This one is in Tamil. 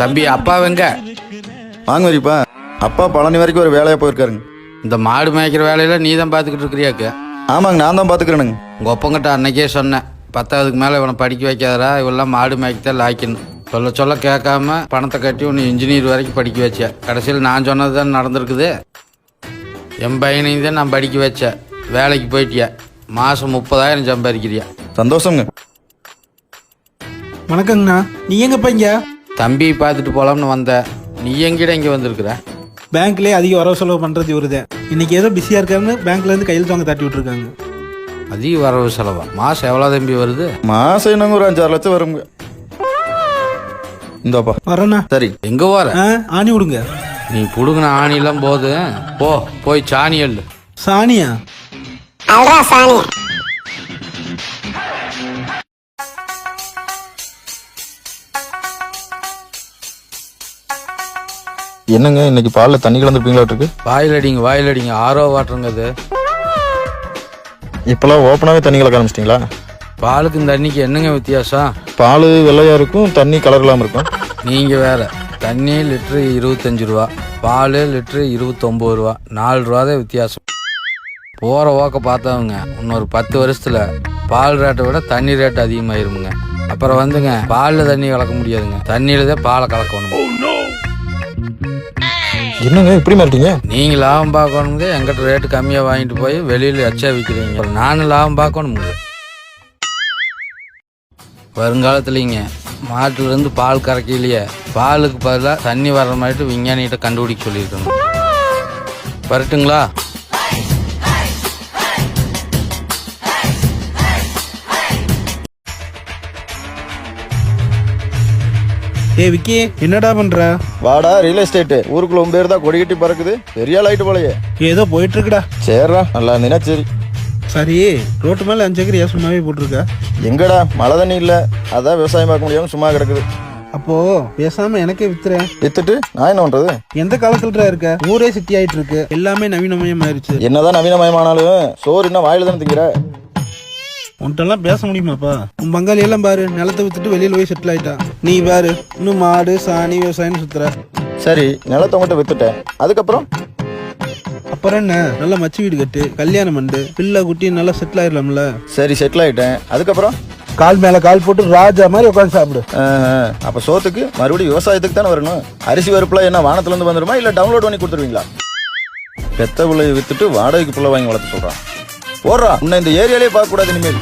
தம்பி அப்பா வெங்க வாங்க வரிப்பா அப்பா பழனி வரைக்கும் ஒரு வேலையாக போயிருக்காருங்க. இந்த மாடு மேய்க்கிற வேலையில நீ தான் பார்த்துக்கிட்டு இருக்கிறியாக்கு? ஆமாங்க நான் தான் பார்த்துக்கிறேனுங்க உங்கள் ஒப்பங்கிட்ட அன்னைக்கே சொன்னேன். பத்தாவதுக்கு மேலே இவனை படிக்க வைக்காதடா இவெல்லாம் மாடு மேய்க்கத்தான் லாய்க்கணும் சொல்ல சொல்ல கேட்காம பணத்தை கட்டி உன்னை இன்ஜினியர் வரைக்கும் படிக்க வச்சேன். கடைசியில் நான் சொன்னது தான் நடந்திருக்குது. என் பையனையும் தான் நான் படிக்க வச்சேன். வேலைக்கு போயிட்டியா? மாதம் முப்பதாயிரம் சம்பாதிக்கிறியா? சந்தோஷங்க. வணக்கங்கண்ணா. நீ எங்கப்பா இங்க? தம்பி பார்த்துட்டு போலாம்னு வந்தேன் நீ எங்கிட்ட இங்கே வந்திருக்கிற? பேங்க்லயே அதிக வரவு செலவு பண்றது இவருதான் இன்னைக்கு ஏதோ பிஸியா இருக்காருன்னு பேங்க்ல இருந்து கையில் வாங்க தட்டி விட்டுருக்காங்க. அதிக வரவு செலவா? மாதம் எவ்வளோ தம்பி வருது? மாதம் என்னங்க ஒரு அஞ்சாறு லட்சம் வருங்க. இந்தாப்பா. வரேண்ணா சரி. எங்கே போகிற ஆ ஆணி விடுங்க நீ புடுங்கின ஆணிலாம் போது போ போய் சாணி எள்ளு. சாணியா? அல்ரா சாணி. என்னங்க இன்னைக்கு பாலில் தண்ணி கலந்துருப்பீங்களாட்டிருக்கு வாயில் அடிங்க வாயில் அடிங்க ஆரோ வாட்டருங்க அது இப்போலாம் ஓப்பனாகவே தண்ணி கலக்க ஆரம்பிச்சிட்டிங்களா? பாலுக்கு இந்த தண்ணிக்கு என்னங்க வித்தியாசம்? பால் வெள்ளையாக இருக்கும் தண்ணி கலர் இல்லாமல் இருக்கும். நீங்கள் வேற தண்ணி லிட்ரு இருபத்தஞ்சு ரூபா பால் லிட்ரு இருபத்தொம்பது ரூபா நாலு ரூபா தான் வித்தியாசம். போகிற ஓக்க பார்த்தவங்க இன்னொரு பத்து வருஷத்தில் பால் ரேட்டை விட தண்ணி ரேட் அதிகமாயிருமுங்க. அப்புறம் வந்துங்க பாலில் தண்ணி கலக்க முடியாதுங்க. தண்ணியில தான் பாலை கலக்கணும் என்னங்க இப்படி மாட்டீங்க? நீங்கள் லாபம் பார்க்கணுங்க எங்கிட்ட ரேட்டு கம்மியாக வாங்கிட்டு போய் வெளியில் எச்சா விற்கிறீங்க நானும் லாபம் பார்க்கணுமுங்க வருங்காலத்துலிங்க மாட்டுலேருந்து பால் கறக்கலையே. பாலுக்கு பதிலாக தண்ணி வர்ற மாதிரி விஞ்ஞானிகிட்ட கண்டுபிடிக்க சொல்லியிருக்கணும். வரட்டுங்களா? ஏ விக்கி. என்னடா பண்ற? வாடா ரியல் எஸ்டேட்டு ஊருக்குள்ள உன் பேர் தான் கொடி கட்டி பறக்குது. பெரிய லைட்டு போலயே. ஏதோ போயிட்டு இருக்குடா சரிடா நல்லா இருந்தீங்கன்னா சரி. சரி ரோட்டு மேல அஞ்சு ஏக்கர் ஏன் சும்மாவே போட்டிருக்க? எங்கடா மழை தண்ணி இல்லை. அதான் விவசாயம் பார்க்க முடியாம சும்மா கிடக்குது. அப்போ பேசாம எனக்கே வித்துறேன். வித்துட்டு நான் என்ன பண்றது? எந்த காலத்துலடா இருக்க? ஊரே சிட்டி ஆயிட்டு இருக்கு எல்லாமே நவீனமயம் ஆயிருச்சு என்னதான் நவீனமயமானாலும் சோறு இன்னும் வாயில தானே திங்கிற? உன்ட்டெல்லாம் பேச முடியுமாப்பா? உன் பங்காளி எல்லாம் பாரு நிலத்தை வித்துட்டு வெளியில போய் செட்டில் ஆயிட்டான் நீ பாரு இன்னும் மாடு சாணி விவசாயம்னு சுத்துற. சரி நிலத்தை உங்கள்கிட்ட வித்துட்டேன். அதுக்கப்புறம்? அப்புறம் என்ன? நல்லா மச்சி வீடு கட்டு கல்யாணம் பண்ணு பிள்ளை குட்டி நல்லா செட்டில் ஆயிடலாம்ல. சரி செட்டில் ஆயிட்டேன். அதுக்கப்புறம்? கால் மேல கால் போட்டு ராஜா மாதிரி உட்காந்து சாப்பிடு. ஆஹ், அப்ப சோத்துக்கு மறுபடியும் விவசாயத்துக்கு தானே வரணும்? அரிசி பருப்புல என்ன வானத்துல இருந்து வந்துருமா? இல்ல டவுன்லோட் பண்ணி கொடுத்துருவீங்களா? பெத்த பிள்ளைய வித்துட்டு வாடகைக்கு புள்ள வாங்கி வளர்த்து சொல்றான். போடுறா உன்னை இந்த ஏரியாலே பார்க்க கூடாது இனிமேல்.